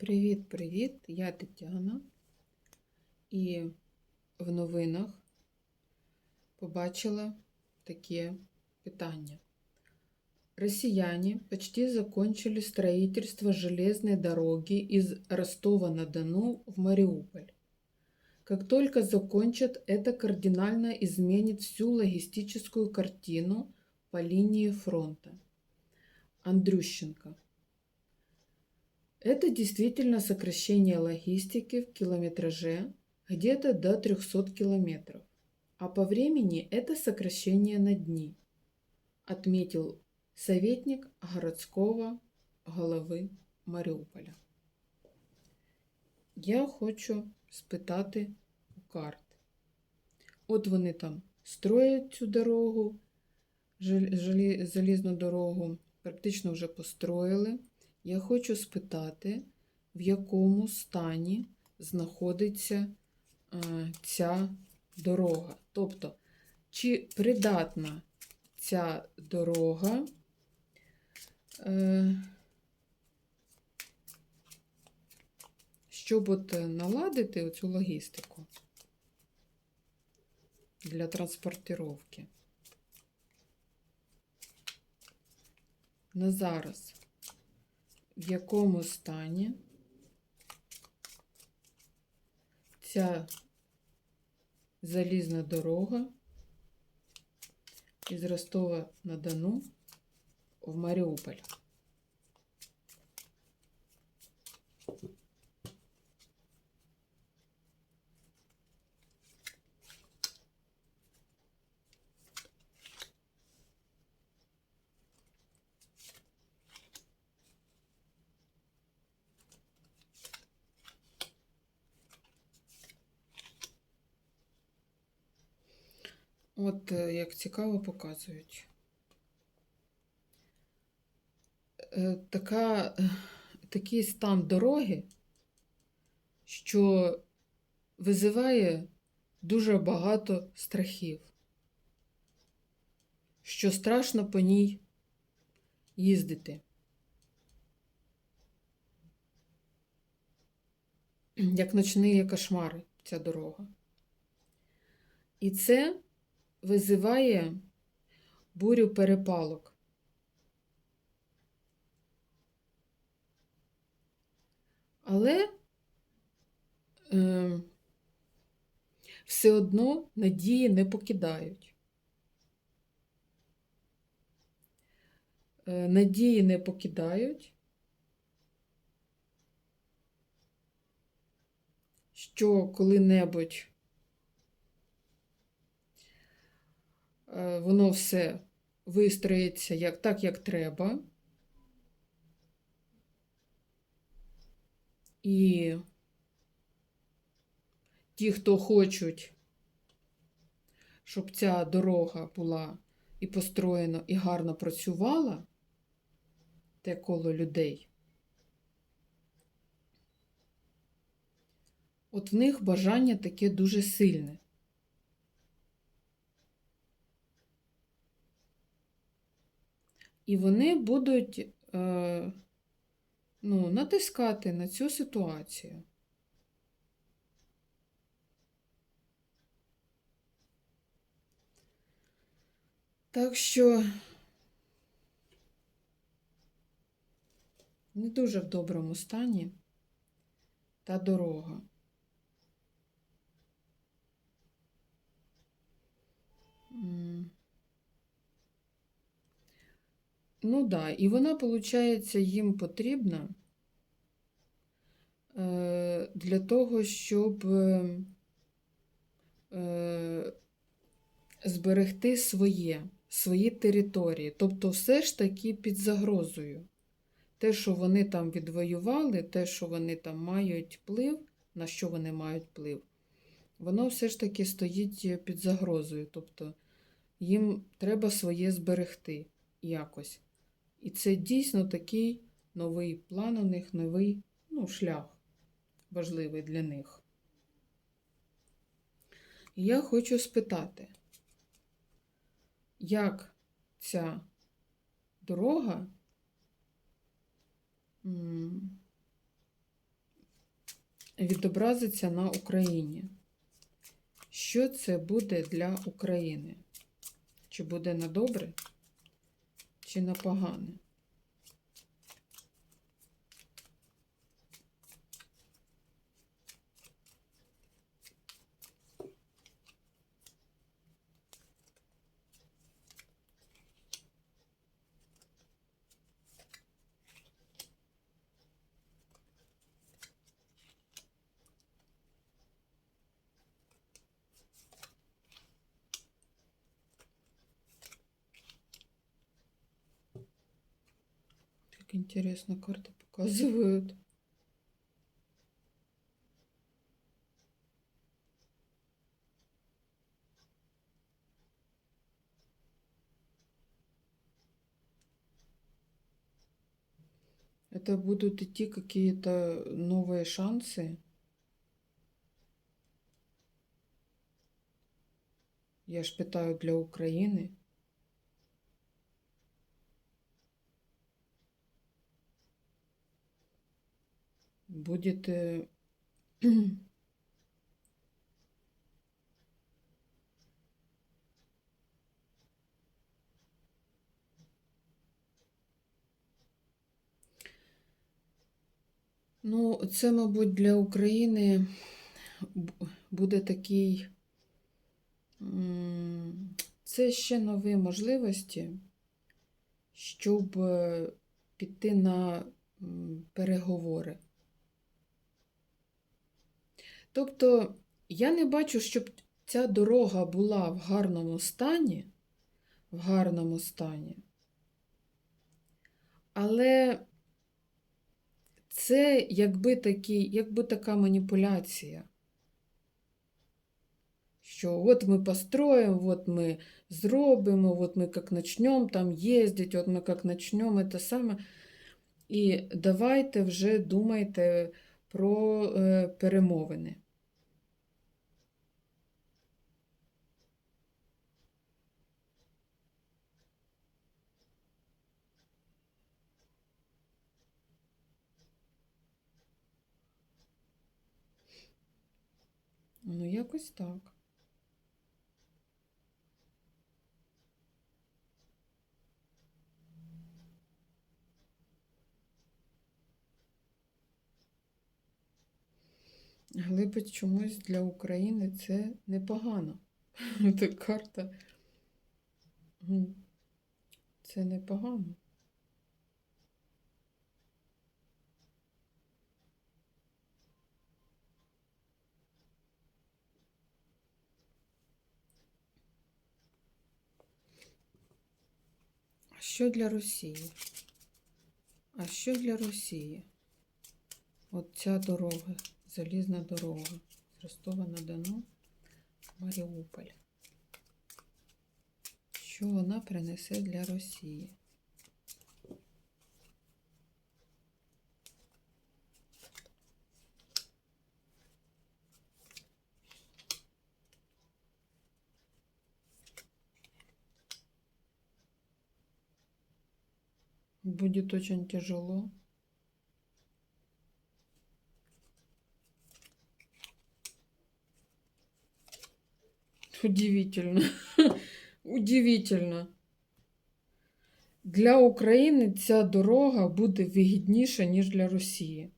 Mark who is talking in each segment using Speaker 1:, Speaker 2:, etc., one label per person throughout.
Speaker 1: Привіт-привіт! Я Тетяна. І в новинах побачила таке питання. Россияне почти закончили строительство железной дороги из Ростова-на-Дону в Мариуполь. Как только закончат, это кардинально изменит всю логистическую картину по линии фронта. Андрющенко. Это действительно сокращение логистики в километраже где-то до 300 километров, а по времени это сокращение на дни, отметил советник городского голови Маріуполя. Я хочу спитати у карт. От вони там строять цю дорогу, жел- желі- залізну дорогу, практично вже построїли. Я хочу спитати, в якому стані знаходиться е, ця дорога. Тобто, чи придатна ця дорога е, щоб от наладити оцю логістику для транспортировки. На зараз в якому стані ця залізна дорога із Ростова на Дону в Маріуполь. От е, як цікаво показують. Е, Така, такий стан дороги, що визиває дуже багато страхів, що страшно по ній їздити. Як ночні кошмари ця дорога. І це визиває бурю перепалок. Але е, все одно надії не покидають. Е, надії не покидають, що коли-небудь воно все вистроїться як, так, як треба. І ті, хто хочуть, щоб ця дорога була і построєна, і гарно працювала, те коло людей, от в них бажання таке дуже сильне. І вони будуть е, ну, натискати на цю ситуацію. Так що не дуже в доброму стані та дорога. Ну да, і вона, виходить, їм потрібна е, для того, щоб е, е, зберегти своє, свої території. Тобто, все ж таки під загрозою. Те, що вони там відвоювали, те, що вони там мають вплив, на що вони мають вплив, воно все ж таки стоїть під загрозою. Тобто їм треба своє зберегти якось. І це дійсно такий новий план у них, новий ну, шлях важливий для них. І я хочу спитати, як ця дорога відобразиться на Україні? Що це буде для України? Чи буде на добре, чи на погане? Интересно карты показывают. Это будут идти какие-то новые шансы. Я ж питаю для України. Будет э, Ну, це, мабуть, для України буде такий. Це ще нові можливості, щоб е, піти на переговори. Тобто, я не бачу, щоб ця дорога була в гарному стані, в гарному стані. Але це якби такі, якби така маніпуляція. Що от ми построїмо, от ми зробимо, от ми як начнемо там їздити, от ми як начнемо те саме. І давайте вже думайте про е, перемовини. Ну, якось так. Глибить чомусь для України це непогано. Та карта. Це непогано. Що для Росії? А що для Росії? От ця дорога, залізна дорога з Ростова на Дону, Маріуполь. Що вона принесе для Росії? Будет очень тяжело. Удивительно. Удивительно. Для України ця дорога буде вигідніша, ніж для Росії.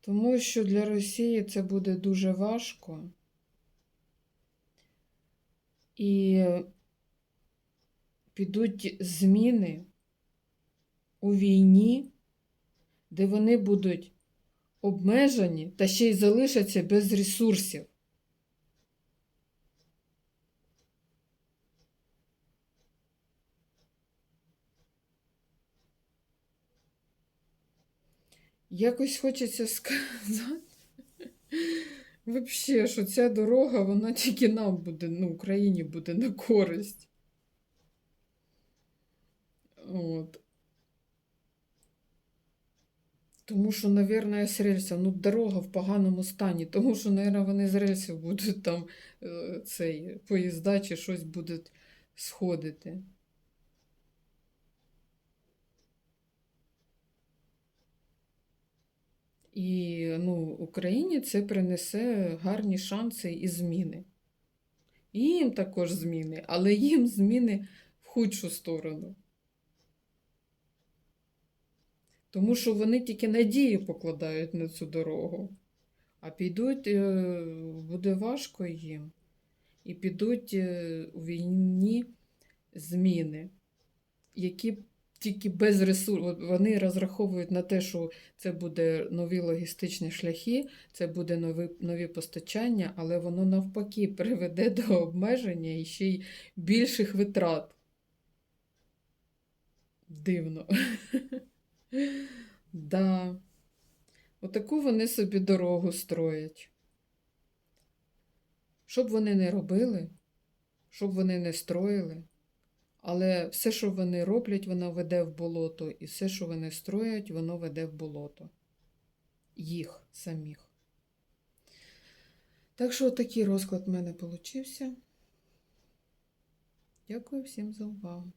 Speaker 1: Тому що для Росії це буде дуже важко. І підуть зміни у війні, де вони будуть обмежені та ще й залишаться без ресурсів. Якось хочеться сказати, Взагалі, що ця дорога, вона тільки нам буде, ну, Україні буде на користь. От. Тому що, мабуть, з рельсів, ну, дорога в поганому стані, тому що, мабуть, вони з рельсів будуть там е, цей поїзда чи щось будуть сходити. І ну, Україні це принесе гарні шанси і зміни. І їм також зміни, але їм зміни в худшу сторону. Тому що вони тільки надію покладають на цю дорогу. А підуть, е, буде важко їм. І підуть е, у війні зміни, які тільки без ресурсів. Вони розраховують на те, що це буде нові логістичні шляхи, це буде нові, нові постачання, але воно навпаки приведе до обмеження і ще й більших витрат. Дивно. Да. Отаку вони собі дорогу строять. Що б вони не робили, що б вони не строїли, але все, що вони роблять, воно веде в болото, і все, що вони строять, воно веде в болото. Їх самих. Так що такий розклад в мене получився. Дякую всім за увагу.